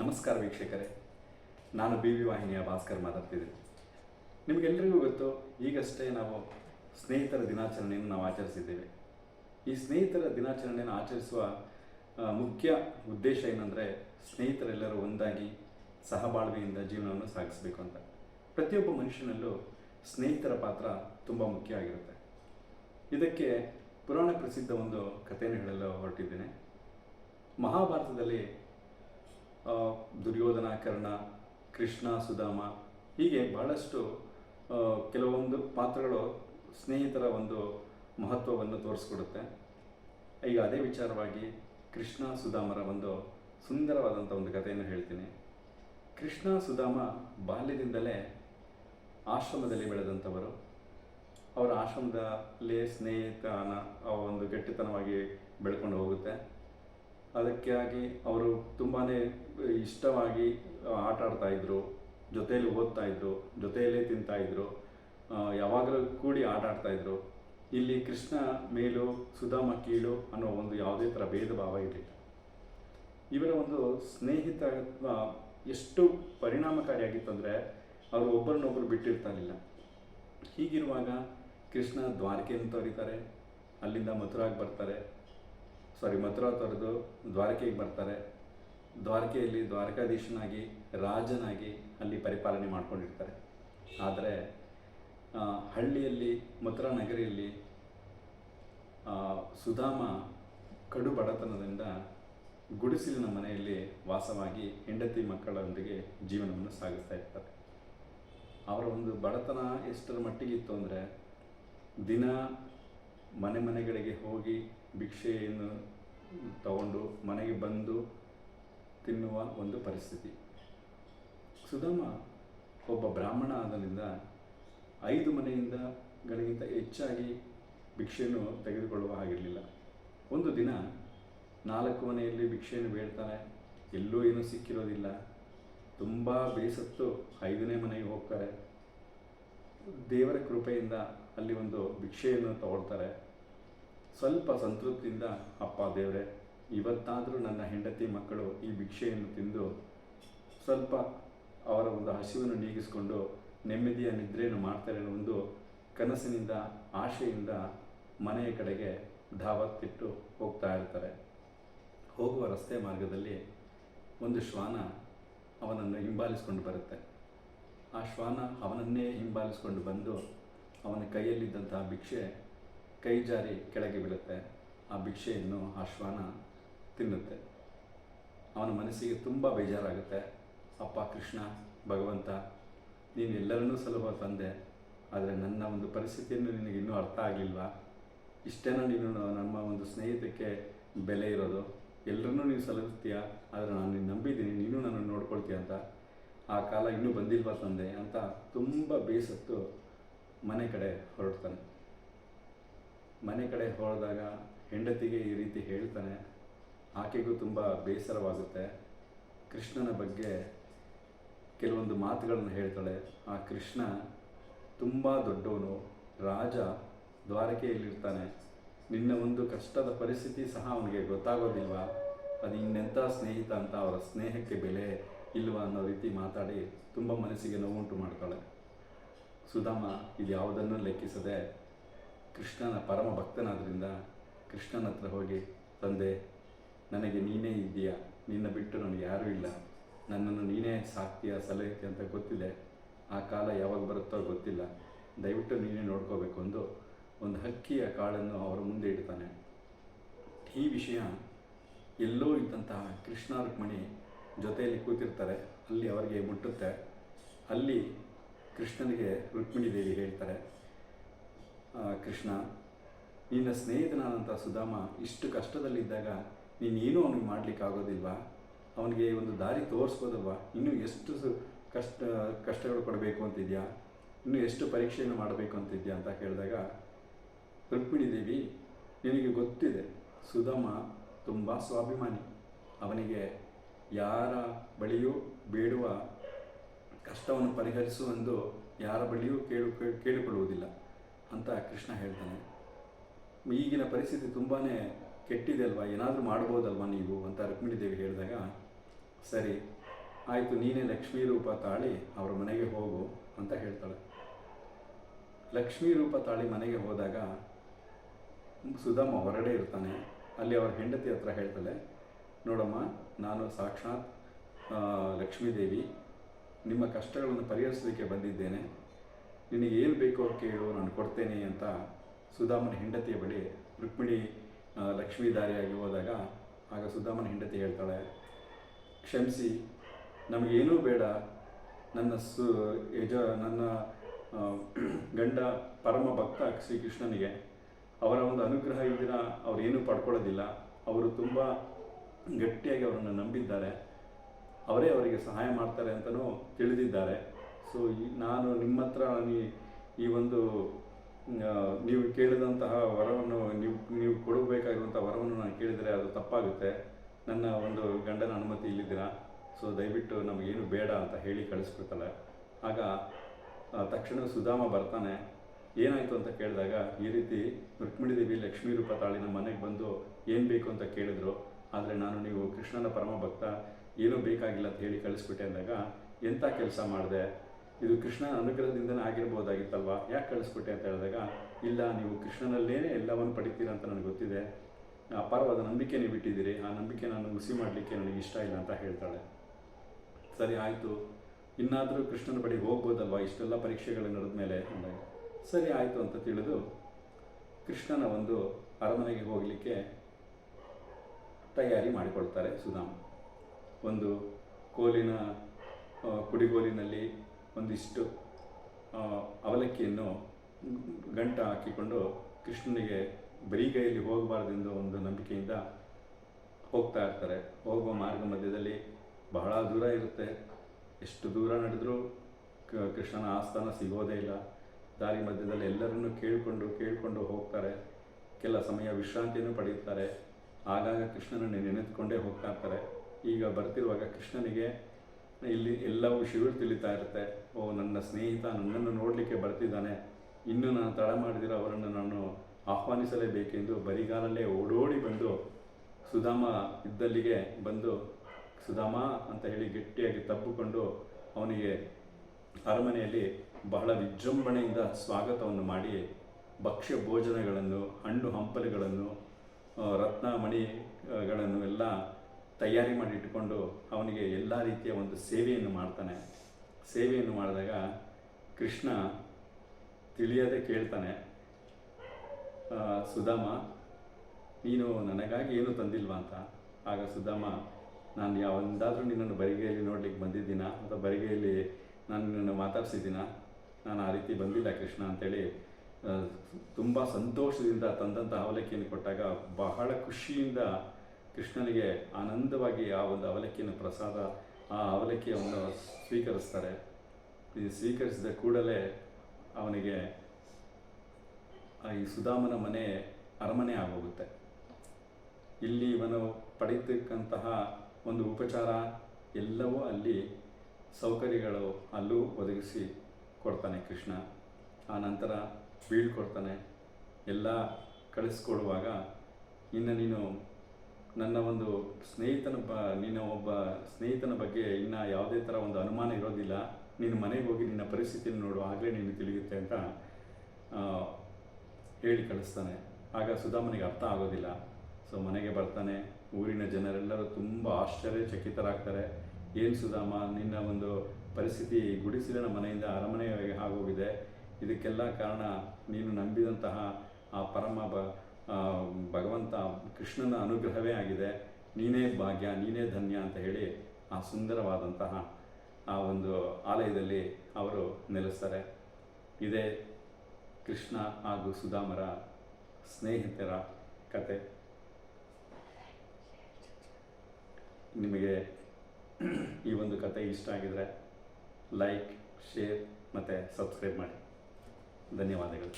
ನಮಸ್ಕಾರ ವೀಕ್ಷಕರೇ. ನಾನು ಬಿ ವಿ ವಾಹಿನಿಯ ಭಾಸ್ಕರ್ ಮಾತಾಡ್ತಿದ್ದೀನಿ. ನಿಮಗೆಲ್ಲರಿಗೂ ಗೊತ್ತು, ಈಗಷ್ಟೇ ನಾವು ಸ್ನೇಹಿತರ ದಿನಾಚರಣೆಯನ್ನು ನಾವು ಆಚರಿಸಿದ್ದೇವೆ. ಈ ಸ್ನೇಹಿತರ ದಿನಾಚರಣೆಯನ್ನು ಆಚರಿಸುವ ಮುಖ್ಯ ಉದ್ದೇಶ ಏನಂದರೆ ಸ್ನೇಹಿತರೆಲ್ಲರೂ ಒಂದಾಗಿ ಸಹಬಾಳ್ವೆಯಿಂದ ಜೀವನವನ್ನು ಸಾಗಿಸಬೇಕು ಅಂತ. ಪ್ರತಿಯೊಬ್ಬ ಮನುಷ್ಯನಲ್ಲೂ ಸ್ನೇಹಿತರ ಪಾತ್ರ ತುಂಬ ಮುಖ್ಯ ಆಗಿರುತ್ತೆ. ಇದಕ್ಕೆ ಪುರಾಣ ಪ್ರಸಿದ್ಧ ಒಂದು ಕಥೆಯನ್ನು ಹೇಳಲು ಹೊರಟಿದ್ದೇನೆ. ಮಹಾಭಾರತದಲ್ಲಿ ದುರ್ಯೋಧನ ಕರ್ಣ ಕೃಷ್ಣ, ಸುಧಾಮ, ಹೀಗೆ ಬಹಳಷ್ಟು ಕೆಲವೊಂದು ಪಾತ್ರಗಳು ಸ್ನೇಹಿತರ ಒಂದು ಮಹತ್ವವನ್ನು ತೋರಿಸ್ಕೊಡುತ್ತೆ. ಈಗ ಅದೇ ವಿಚಾರವಾಗಿ ಕೃಷ್ಣ, ಸುಧಾಮರ ಒಂದು ಸುಂದರವಾದಂಥ ಒಂದು ಕಥೆಯನ್ನು ಹೇಳ್ತೀನಿ. ಕೃಷ್ಣ, ಸುಧಾಮ ಬಾಲ್ಯದಿಂದಲೇ ಆಶ್ರಮದಲ್ಲಿ ಬೆಳೆದಂಥವರು. ಅವರ ಆಶ್ರಮದಲ್ಲೇ ಸ್ನೇಹಿತನ ಒಂದು ಗಟ್ಟಿತನವಾಗಿ ಬೆಳ್ಕೊಂಡು ಹೋಗುತ್ತೆ. ಅದಕ್ಕಾಗಿ ಅವರು ತುಂಬಾ ಇಷ್ಟವಾಗಿ ಆಟ ಆಡ್ತಾಯಿದ್ರು ಜೊತೆಯಲ್ಲಿ ಓದ್ತಾ ಇದ್ರು, ಜೊತೆಯಲ್ಲೇ ತಿಂತಾಯಿದ್ರು ಯಾವಾಗಲೂ ಕೂಡಿ ಆಟ ಆಡ್ತಾಯಿದ್ರು ಇಲ್ಲಿ ಕೃಷ್ಣ ಮೇಲು, ಸುಧಾಮ ಕೀಳು ಅನ್ನೋ ಒಂದು ಯಾವುದೇ ಥರ ಭೇದ ಭಾವ ಇರಲಿಲ್ಲ. ಇವರ ಒಂದು ಸ್ನೇಹಿತತ್ವ ಎಷ್ಟು ಪರಿಣಾಮಕಾರಿಯಾಗಿತ್ತು ಅಂದರೆ ಅವರು ಒಬ್ಬರನ್ನೊಬ್ಬರು ಬಿಟ್ಟಿರ್ತಾರಿಲ್ಲ ಹೀಗಿರುವಾಗ ಕೃಷ್ಣ ದ್ವಾರಕೆಯನ್ನು ತೊರೀತಾರೆ, ಅಲ್ಲಿಂದ ಮಥುರಾಗೆ ಬರ್ತಾರೆ. ಸಾರಿ ಮಥುರಾ ತೊರೆದು ದ್ವಾರಕೆಗೆ ಬರ್ತಾರೆ. ದ್ವಾರಕೆಯಲ್ಲಿ ದ್ವಾರಕಾಧೀಶನಾಗಿ, ರಾಜನಾಗಿ ಅಲ್ಲಿ ಪರಿಪಾಲನೆ ಮಾಡ್ಕೊಂಡಿರ್ತಾರೆ. ಆದರೆ ಹಳ್ಳಿಯಲ್ಲಿ, ಮಥುರಾ ನಗರಿಯಲ್ಲಿ ಸುಧಾಮ ಕಡು ಬಡತನದಿಂದ ಗುಡಿಸಿಲಿನ ಮನೆಯಲ್ಲಿ ವಾಸವಾಗಿ ಹೆಂಡತಿ ಮಕ್ಕಳೊಂದಿಗೆ ಜೀವನವನ್ನು ಸಾಗಿಸ್ತಾ ಇರ್ತಾರೆ. ಅವರ ಒಂದು ಬಡತನ ಎಷ್ಟರ ಮಟ್ಟಿಗೆ ಇತ್ತು ಅಂದರೆ ದಿನ ಮನೆ ಮನೆಗಳಿಗೆ ಹೋಗಿ ಭಿಕ್ಷೆಯನ್ನು ತಗೊಂಡು ಮನೆಗೆ ಬಂದು ತಿನ್ನುವ ಒಂದು ಪರಿಸ್ಥಿತಿ. ಸುಧಮ್ಮ ಒಬ್ಬ ಬ್ರಾಹ್ಮಣ ಆದ್ದರಿಂದ ಐದು ಮನೆಯಿಂದ ಗಳಿಗಿಂತ ಹೆಚ್ಚಾಗಿ ಭಿಕ್ಷೆಯನ್ನು ತೆಗೆದುಕೊಳ್ಳುವ ಹಾಗಿರಲಿಲ್ಲ. ಒಂದು ದಿನ ನಾಲ್ಕು ಮನೆಯಲ್ಲಿ ಭಿಕ್ಷೆಯನ್ನು ಬೇಡ್ತಾನೆ, ಎಲ್ಲೂ ಏನೂ ಸಿಕ್ಕಿರೋದಿಲ್ಲ. ತುಂಬ ಬೇಸತ್ತು ಐದನೇ ಮನೆಗೆ ಹೋಗ್ತಾರೆ. ದೇವರ ಕೃಪೆಯಿಂದ ಅಲ್ಲಿ ಒಂದು ಭಿಕ್ಷೆಯನ್ನು ತಗೊಳ್ತಾರೆ. ಸ್ವಲ್ಪ ಸಂತೃಪ್ತಿಯಿಂದ, ಅಪ್ಪ ದೇವರೇ, ಇವತ್ತಾದರೂ ನನ್ನ ಹೆಂಡತಿ ಮಕ್ಕಳು ಈ ಭಿಕ್ಷೆಯನ್ನು ತಿಂದು ಸ್ವಲ್ಪ ಅವರ ಒಂದು ಹಸಿವನ್ನು ನೀಗಿಸಿಕೊಂಡು ನೆಮ್ಮದಿಯ ನಿದ್ರೆಯನ್ನು ಮಾಡ್ತಾರೆ ಅನ್ನೋ ಒಂದು ಕನಸಿನಿಂದ, ಆಶೆಯಿಂದ ಮನೆಯ ಕಡೆಗೆ ಧಾವತ್ತಿಟ್ಟು ಹೋಗ್ತಾ ಇರ್ತಾರೆ. ಹೋಗುವ ರಸ್ತೆ ಮಾರ್ಗದಲ್ಲಿ ಒಂದು ಶ್ವಾನ ಅವನನ್ನು ಹಿಂಬಾಲಿಸ್ಕೊಂಡು ಬರುತ್ತೆ. ಆ ಶ್ವಾನ ಅವನನ್ನೇ ಹಿಂಬಾಲಿಸ್ಕೊಂಡು ಬಂದು ಅವನ ಕೈಯಲ್ಲಿದ್ದಂತಹ ಭಿಕ್ಷೆ ಕೈ ಜಾರಿ ಕೆಳಗೆ ಬೀಳುತ್ತೆ. ಆ ಭಿಕ್ಷೆಯನ್ನು ಆ ಶ್ವಾನ ತಿನ್ನುತ್ತೆ. ಅವನ ಮನಸ್ಸಿಗೆ ತುಂಬ ಬೇಜಾರಾಗುತ್ತೆ. ಅಪ್ಪ ಕೃಷ್ಣ, ಭಗವಂತ, ನೀನು ಎಲ್ಲರನ್ನೂ ಸುಲಭ ತಂದೆ. ಆದರೆ ನನ್ನ ಒಂದು ಪರಿಸ್ಥಿತಿಯನ್ನು ನಿನಗೆ ಇನ್ನೂ ಅರ್ಥ ಆಗಲಿಲ್ವಾ? ಇಷ್ಟೇನ ನೀನು ನಮ್ಮ ಒಂದು ಸ್ನೇಹಿತಕ್ಕೆ ಬೆಲೆ ಇರೋದು. ಎಲ್ಲರನ್ನೂ ನೀನು ಸಲಹಿಸ್ತೀಯ ಆದರೆ ನಾನು ನೀನು ನಂಬಿದ್ದೀನಿ. ನೀನು ನನ್ನನ್ನು ನೋಡ್ಕೊಳ್ತೀಯ ಅಂತ. ಆ ಕಾಲ ಇನ್ನೂ ಬಂದಿಲ್ವಾ ತಂದೆ ಅಂತ ತುಂಬ ಬೇಸತ್ತು ಮನೆ ಕಡೆ ಹೊರಡ್ತಾನೆ. ಮನೆ ಕಡೆ ಹೋದಾಗ ಹೆಂಡತಿಗೆ ಈ ರೀತಿ ಹೇಳ್ತಾನೆ, ಆಕೆಗೂ ತುಂಬ ಬೇಸರವಾಗುತ್ತೆ. ಕೃಷ್ಣನ ಬಗ್ಗೆ ಕೆಲವೊಂದು ಮಾತುಗಳನ್ನು ಹೇಳ್ತಾಳೆ. ಆ ಕೃಷ್ಣ ತುಂಬ ದೊಡ್ಡವನು, ರಾಜ ದ್ವಾರಕೆಯಲ್ಲಿರ್ತಾನೆ. ನಿನ್ನ ಒಂದು ಕಷ್ಟದ ಪರಿಸ್ಥಿತಿ ಸಹ ಅವನಿಗೆ ಗೊತ್ತಾಗೋದಿಲ್ವಾ? ಅದು ಇನ್ನೆಂಥ ಸ್ನೇಹಿತ ಅಂತ ಅವರ ಸ್ನೇಹಕ್ಕೆ ಬೆಲೆ ಇಲ್ವಾ ಅನ್ನೋ ರೀತಿ ಮಾತಾಡಿ ತುಂಬ ಮನಸ್ಸಿಗೆ ನೋವುಂಟು ಮಾಡ್ತಾಳೆ. ಸುಧಾಮ ಇದು ಯಾವುದನ್ನು ಲೆಕ್ಕಿಸದೆ ಕೃಷ್ಣನ ಪರಮ ಭಕ್ತನಾದ್ರಿಂದ ಕೃಷ್ಣನ ಹತ್ರ ಹೋಗಿ, ತಂದೆ, ನನಗೆ ನೀನೇ ಇದೆಯಾ ನಿನ್ನ ಬಿಟ್ಟು ನನಗೆ ಯಾರೂ ಇಲ್ಲ. ನನ್ನನ್ನು ನೀನೇ ಸಾಕ್ತೀಯ? ಸಲಹೆ ಅಂತ ಗೊತ್ತಿದೆ. ಆ ಕಾಲ ಯಾವಾಗ ಬರುತ್ತೋ ಗೊತ್ತಿಲ್ಲ. ದಯವಿಟ್ಟು ನೀನೇ ನೋಡ್ಕೋಬೇಕು ಅಂದು ಒಂದು ಹಕ್ಕಿಯ ಕಾಳನ್ನು ಅವರ ಮುಂದೆ ಇಡ್ತಾನೆ. ಈ ವಿಷಯ ಎಲ್ಲೋ ಇದ್ದಂತಹ ಕೃಷ್ಣ ರುಕ್ಮಿಣಿ ಜೊತೆಯಲ್ಲಿ ಕೂತಿರ್ತಾರೆ. ಅಲ್ಲಿ ಅವರಿಗೆ ಮುಟ್ಟುತ್ತೆ. ಅಲ್ಲಿ ಕೃಷ್ಣನಿಗೆ ರುಕ್ಮಿಣಿ ದೇವಿ ಹೇಳ್ತಾರೆ. ಕೃಷ್ಣ, ನಿನ್ನ ಸ್ನೇಹಿತನಾದಂಥ ಸುಧಾಮ ಇಷ್ಟು ಕಷ್ಟದಲ್ಲಿದ್ದಾಗ ನೀನೇನು ಅವನಿಗೆ ಮಾಡ್ಲಿಕ್ಕೆ ಆಗೋದಿಲ್ವಾ ಅವನಿಗೆ ಒಂದು ದಾರಿ ತೋರಿಸ್ಬೋದಲ್ವಾ? ಇನ್ನೂ ಎಷ್ಟು ಕಷ್ಟ, ಕಷ್ಟಗಳು ಕೊಡಬೇಕು ಅಂತಿದ್ಯಾ? ಇನ್ನೂ ಎಷ್ಟು ಪರೀಕ್ಷೆಯನ್ನು ಮಾಡಬೇಕು ಅಂತಿದ್ಯಾ ಅಂತ ಕೇಳಿದಾಗ, ರುಕ್ಮಿಣಿ ದೇವಿ, ನಿನಗೆ ಗೊತ್ತಿದೆ, ಸುಧಾಮ ತುಂಬ ಸ್ವಾಭಿಮಾನಿ. ಅವನಿಗೆ ಯಾರ ಬಳಿಯೂ ಬೇಡುವ ಕಷ್ಟವನ್ನು ಪರಿಹರಿಸುವಂದು ಯಾರ ಬಳಿಯೂ ಕೇಳು, ಕೇಳಿಕೊಳ್ಳುವುದಿಲ್ಲ. ಅಂತ ಕೃಷ್ಣ ಹೇಳ್ತಾನೆ. ಈಗಿನ ಪರಿಸ್ಥಿತಿ ತುಂಬಾ ಕೆಟ್ಟಿದೆ ಅಲ್ವಾ? ಏನಾದರೂ ಮಾಡ್ಬೋದಲ್ವಾ ನೀವು? ಅಂತ ರುಕ್ಮಿಣಿ ದೇವಿ ಹೇಳಿದಾಗ, ಸರಿ, ಆಯಿತು, ನೀನೇ ಲಕ್ಷ್ಮೀ ರೂಪ ತಾಳಿ ಅವರ ಮನೆಗೆ ಹೋಗು ಅಂತ ಹೇಳ್ತಾಳೆ. ಲಕ್ಷ್ಮೀ ರೂಪ ತಾಳಿ ಮನೆಗೆ ಹೋದಾಗ ಸುಧಾಮ ಹೊರಗಡೆ ಇರ್ತಾನೆ. ಅಲ್ಲಿ ಅವರ ಹೆಂಡತಿ ಹತ್ರ ಹೇಳ್ತಾಳೆ, ನೋಡಮ್ಮ, ನಾನು ಸಾಕ್ಷಾತ್ ಲಕ್ಷ್ಮೀದೇವಿ ನಿಮ್ಮ ಕಷ್ಟಗಳನ್ನು ಪರಿಹರಿಸೋದಕ್ಕೆ ಬಂದಿದ್ದೇನೆ. ನಿನಗೆ ಏನು ಬೇಕೋ ಕೇಳು, ನಾನು ಕೊಡ್ತೇನೆ ಅಂತ ಸುಧಾಮನ ಹೆಂಡತಿಯ ಬಳಿ ರುಕ್ಮಿಣಿ ಲಕ್ಷ್ಮೀಧಾರಿಯಾಗಿ ಹೋದಾಗ ಆಗ ಸುಧಾಮನ ಹೆಂಡತಿ ಹೇಳ್ತಾಳೆ, ಕ್ಷಮಿಸಿ ನಮಗೇನೂ ಬೇಡ. ನನ್ನ ಸು, ಯಜ, ನನ್ನ ಗಂಡ ಪರಮ ಭಕ್ತ ಶ್ರೀಕೃಷ್ಣನಿಗೆ. ಅವರ ಒಂದು ಅನುಗ್ರಹ ಇಲ್ದಿರ ಅವರೇನೂ ಪಡ್ಕೊಳ್ಳೋದಿಲ್ಲ. ಅವರು ತುಂಬ ಗಟ್ಟಿಯಾಗಿ ಅವರನ್ನು ನಂಬಿದ್ದಾರೆ. ಅವರೇ ಅವರಿಗೆ ಸಹಾಯ ಮಾಡ್ತಾರೆ ಅಂತಲೂ ತಿಳಿದಿದ್ದಾರೆ. ಸೊ ನಾನು ನಿಮ್ಮ ಹತ್ರ ಈ- ಒಂದು ನೀವು ಕೇಳಿದಂತಹ ವರವನ್ನು ನೀವು ನೀವು ಕೊಡಬೇಕಾಗಿರುವಂಥ ವರವನ್ನು ನಾನು ಕೇಳಿದರೆ ಅದು ತಪ್ಪಾಗುತ್ತೆ. ನನ್ನ ಒಂದು ಗಂಡನ ಅನುಮತಿ ಇಲ್ಲಿದ್ದೀರಾ? ಸೊ ದಯವಿಟ್ಟು ನಮಗೇನು ಬೇಡ ಅಂತ ಹೇಳಿ ಕಳಿಸ್ಬಿಡ್ತಾಳೆ ಆಗ ತಕ್ಷಣ ಸುಧಾಮ ಬರ್ತಾನೆ. ಏನಾಯಿತು ಅಂತ ಕೇಳಿದಾಗ, ಈ ರೀತಿ ರುಕ್ಮಿಣಿ ದೇವಿ ಲಕ್ಷ್ಮೀ ರೂಪ ತಾಳಿ ನಮ್ಮ ಮನೆಗೆ ಬಂದು ಏನು ಬೇಕು ಅಂತ ಕೇಳಿದ್ರು. ಆದರೆ ನಾನು ನೀವು ಕೃಷ್ಣನ ಪರಮ ಭಕ್ತ ಏನೂ ಬೇಕಾಗಿಲ್ಲ ಅಂತ ಹೇಳಿ ಕಳಿಸ್ಬಿಟ್ಟೆ ಅಂದಾಗ ಎಂಥ ಕೆಲಸ ಮಾಡಿದೆ? ಇದು ಕೃಷ್ಣನ ಅನುಗ್ರಹದಿಂದನೇ ಆಗಿರ್ಬೋದಾಗಿತ್ತಲ್ವಾ ಯಾಕೆ ಕಳಿಸ್ಬಿಟ್ಟೆ ಅಂತ ಹೇಳಿದಾಗ, ಇಲ್ಲ, ನೀವು ಕೃಷ್ಣನಲ್ಲೇ ಎಲ್ಲವನ್ನು ಪಡಿತೀರ ಅಂತ ನನಗೆ ಗೊತ್ತಿದೆ. ಅಪಾರವಾದ ನಂಬಿಕೆ ನೀವು ಬಿಟ್ಟಿದ್ದೀರಿ ಆ ನಂಬಿಕೆ ನಾನು ಹುಸಿ ಮಾಡಲಿಕ್ಕೆ ನನಗೆ ಇಷ್ಟ ಇಲ್ಲ ಅಂತ ಹೇಳ್ತಾಳೆ. ಸರಿ, ಆಯಿತು. ಇನ್ನಾದರೂ ಕೃಷ್ಣನ ಬಳಿ ಹೋಗ್ಬೋದಲ್ವಾ? ಇಷ್ಟೆಲ್ಲ ಪರೀಕ್ಷೆಗಳು ನಡೆದ ಮೇಲೆ ಅಂದಾಗ ಸರಿ, ಆಯಿತು ಅಂತ ತಿಳಿದು ಕೃಷ್ಣನ ಒಂದು ಅರಮನೆಗೆ ಹೋಗಲಿಕ್ಕೆ ತಯಾರಿ ಮಾಡಿಕೊಳ್ತಾರೆ ಸುಧಾಮ್. ಒಂದು ಕೋಲಿನ ಕುಡಿಗೋಲಿನಲ್ಲಿ ಒಂದಿಷ್ಟು ಅವಲಕ್ಕಿಯನ್ನು ಗಂಟ ಹಾಕಿಕೊಂಡು ಕೃಷ್ಣನಿಗೆ ಬರೀಗೈಯಲ್ಲಿ ಹೋಗಬಾರ್ದೆಂದು ಒಂದು ನಂಬಿಕೆಯಿಂದ ಹೋಗ್ತಾ ಇರ್ತಾರೆ. ಹೋಗುವ ಮಾರ್ಗ ಮಧ್ಯದಲ್ಲಿ ಬಹಳ ದೂರ ಇರುತ್ತೆ. ಎಷ್ಟು ದೂರ ನಡೆದರೂ ಕೃಷ್ಣನ ಆಸ್ಥಾನ ಸಿಗೋದೇ ಇಲ್ಲ. ದಾರಿ ಮಧ್ಯದಲ್ಲಿ ಎಲ್ಲರನ್ನೂ ಕೇಳಿಕೊಂಡು ಕೇಳಿಕೊಂಡು ಹೋಗ್ತಾರೆ. ಕೆಲ ಸಮಯ ವಿಶ್ರಾಂತಿಯನ್ನು ಪಡೆಯುತ್ತಾರೆ. ಆಗಾಗ ಕೃಷ್ಣನನ್ನು ನೆನೆದುಕೊಂಡೇ ಹೋಗ್ತಾ ಇರ್ತಾರೆ. ಈಗ ಬರ್ತಿರುವಾಗ ಕೃಷ್ಣನಿಗೆ ಇಲ್ಲಿ ಎಲ್ಲವೂ ಶಿವರು ತಿಳಿತಾ ಇರುತ್ತೆ. ಓ, ನನ್ನ ಸ್ನೇಹಿತ ನನ್ನನ್ನು ನೋಡಲಿಕ್ಕೆ ಬರ್ತಿದ್ದಾನೆ. ಇನ್ನು ನಾನು ತಡ ಮಾಡಿದಿರೋ ಅವರನ್ನು ನಾನು ಆಹ್ವಾನಿಸಲೇಬೇಕೆಂದು ಬರಿಗಾಲಲ್ಲೇ ಓಡೋಡಿ ಬಂದು ಸುಧಾಮ ಇದ್ದಲ್ಲಿಗೆ ಬಂದು ಸುಧಾಮ ಅಂತ ಹೇಳಿ ಗಟ್ಟಿಯಾಗಿ ತಬ್ಬಿಕೊಂಡು ಅವನಿಗೆ ಅರಮನೆಯಲ್ಲಿ ಬಹಳ ವಿಜೃಂಭಣೆಯಿಂದ ಸ್ವಾಗತವನ್ನು ಮಾಡಿ ಭಕ್ಷ್ಯ ಭೋಜನಗಳನ್ನು, ಹಣ್ಣು ಹಂಪಲುಗಳನ್ನು, ರತ್ನಮಣಿಗಳನ್ನು ರತ್ನ ಮಣಿಗಳನ್ನು ಎಲ್ಲ ತಯಾರಿ ಮಾಡಿ ಇಟ್ಟುಕೊಂಡು ಅವನಿಗೆ ಎಲ್ಲ ರೀತಿಯ ಒಂದು ಸೇವೆಯನ್ನು ಮಾಡ್ತಾನೆ. ಸೇವೆಯನ್ನು ಮಾಡಿದಾಗ ಕೃಷ್ಣ ತಿಳಿಯದೆ ಕೇಳ್ತಾನೆ ಸುಧಾಮ, ನೀನು ನನಗಾಗಿ ಏನು ತಂದಿಲ್ವಾ ಅಂತ? ಆಗ ಸುಧಾಮ, ನಾನು ಯಾವಂದಾದರೂ ನಿನ್ನನ್ನು ಬರಿಗೆಯಲ್ಲಿ ನೋಡ್ಲಿಕ್ಕೆ ಬಂದಿದ್ದೀನ? ಅಥವಾ ಬರಿಗೆಯಲ್ಲಿ ನಾನು ನಿನ್ನನ್ನು ಮಾತಾಡ್ಸಿದ್ದೀನ? ನಾನು ಆ ರೀತಿ ಬಂದಿಲ್ಲ ಕೃಷ್ಣ ಅಂತೇಳಿ ತುಂಬ ಸಂತೋಷದಿಂದ ತಂದಂಥ ಅವಲಕ್ಕಿಯನ್ನು ಕೊಟ್ಟಾಗ ಬಹಳ ಖುಷಿಯಿಂದ ಕೃಷ್ಣನಿಗೆ ಆನಂದವಾಗಿ ಆ ಒಂದು ಅವಲಕ್ಕಿಯನ್ನು ಪ್ರಸಾದ, ಆ ಅವಲಕ್ಕಿಯನ್ನು ಸ್ವೀಕರಿಸ್ತಾರೆ. ಸ್ವೀಕರಿಸಿದ ಕೂಡಲೇ ಅವನಿಗೆ ಈ ಸುಧಾಮನ ಮನೆ ಅರಮನೆ ಆಗೋಗುತ್ತೆ. ಇಲ್ಲಿ ಇವನು ಪಡೆಯತಕ್ಕಂತಹ ಒಂದು ಉಪಚಾರ ಎಲ್ಲವೂ ಅಲ್ಲಿ ಸೌಕರ್ಯಗಳು ಅಲ್ಲೂ ಒದಗಿಸಿ ಕೊಡ್ತಾನೆ ಕೃಷ್ಣ. ಆ ನಂತರ ಬೀಳ್ಕೊಡ್ತಾನೆ. ಎಲ್ಲ ಕಳಿಸ್ಕೊಡುವಾಗ, ಇನ್ನು ನೀನು ನನ್ನ ಒಂದು ಸ್ನೇಹಿತನ ಬ, ನಿನ್ನ ಒಬ್ಬ ಸ್ನೇಹಿತನ ಬಗ್ಗೆ ಇನ್ನು ಯಾವುದೇ ಥರ ಒಂದು ಅನುಮಾನ ಇರೋದಿಲ್ಲ. ನೀನು ಮನೆಗೆ ಹೋಗಿ ನಿನ್ನ ಪರಿಸ್ಥಿತಿಯನ್ನು ನೋಡು, ಆಗಲೇ ನೀನು ತಿಳಿಯುತ್ತೆ ಅಂತ ಹೇಳಿ ಕಳಿಸ್ತಾನೆ. ಆಗ ಸುಧಾಮನಿಗೆ ಅರ್ಥ ಆಗೋದಿಲ್ಲ. ಸೊ, ಮನೆಗೆ ಬರ್ತಾನೆ. ಊರಿನ ಜನರೆಲ್ಲರೂ ತುಂಬ ಆಶ್ಚರ್ಯಚಕಿತರಾಗ್ತಾರೆ. ಏನು ಸುಧಾಮ, ನಿನ್ನ ಒಂದು ಪರಿಸ್ಥಿತಿ ಗುಡಿಸಿಲಿನ ಮನೆಯಿಂದ ಅರಮನೆಯಾಗಿ ಆಗೋಗಿದೆ. ಇದಕ್ಕೆಲ್ಲ ಕಾರಣ ನೀನು ನಂಬಿದಂತಹ ಆ ಪರಮ ಬ ಭಗವಂತ ಕೃಷ್ಣನ ಅನುಗ್ರಹವೇ ಆಗಿದೆ. ನೀನೇ ಭಾಗ್ಯ, ನೀನೇ ಧನ್ಯ ಅಂತ ಹೇಳಿ ಆ ಸುಂದರವಾದಂತಹ ಆ ಒಂದು ಆಲಯದಲ್ಲಿ ಅವರು ನೆಲೆಸ್ತಾರೆ. ಇದೇ ಕೃಷ್ಣ ಹಾಗೂ ಸುಧಾಮರ ಸ್ನೇಹಿತರ ಕತೆ. ನಿಮಗೆ ಈ ಒಂದು ಕತೆ ಇಷ್ಟ ಆಗಿದರೆ ಲೈಕ್, ಶೇರ್ ಮತ್ತು ಸಬ್ಸ್ಕ್ರೈಬ್ ಮಾಡಿ. ಧನ್ಯವಾದಗಳು.